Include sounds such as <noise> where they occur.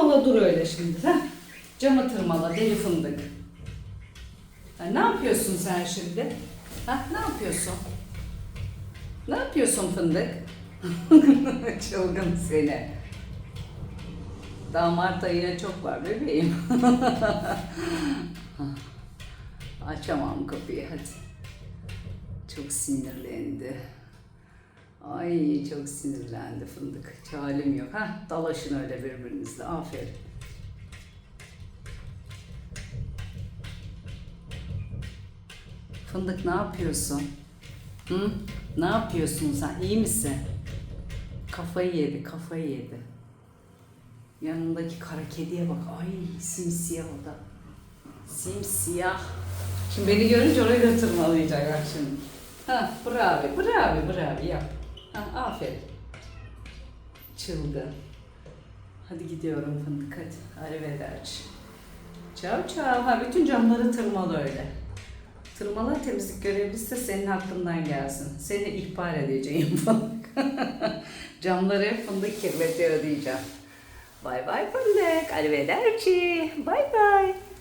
tırmala dur öyle şimdi. Ha? Camı tırmala deli fındık. Ha, ne yapıyorsun sen şimdi? Ha, ne yapıyorsun? Ne yapıyorsun fındık? <laughs> Çılgın seni. Daha ayına çok var bebeğim. <laughs> Açamam kapıyı hadi. Çok sinirlendi. Ay çok sinirlendi fındık. Hiç halim yok. Ha dalaşın öyle birbirinizle. Aferin. Fındık ne yapıyorsun? Hı? Ne yapıyorsun sen? İyi misin? Kafayı yedi, kafayı yedi. Yanındaki kara kediye bak. Ay simsiyah o da. Simsiyah. Şimdi beni görünce oraya da tırmalayacak bak şimdi. Ha, bravo, bravo, bravo yap. Ha, aferin. Çılgın. Hadi gidiyorum fındık hadi. Arrivederci. Çao çao. Ha, bütün camları tırmala öyle. Tırmala temizlik görevlisi de senin hakkından gelsin. Seni ihbar edeceğim <laughs> fındık. Camları fındık kirletiyor diyeceğim. Bay bay fındık. Arrivederci. Bay bay.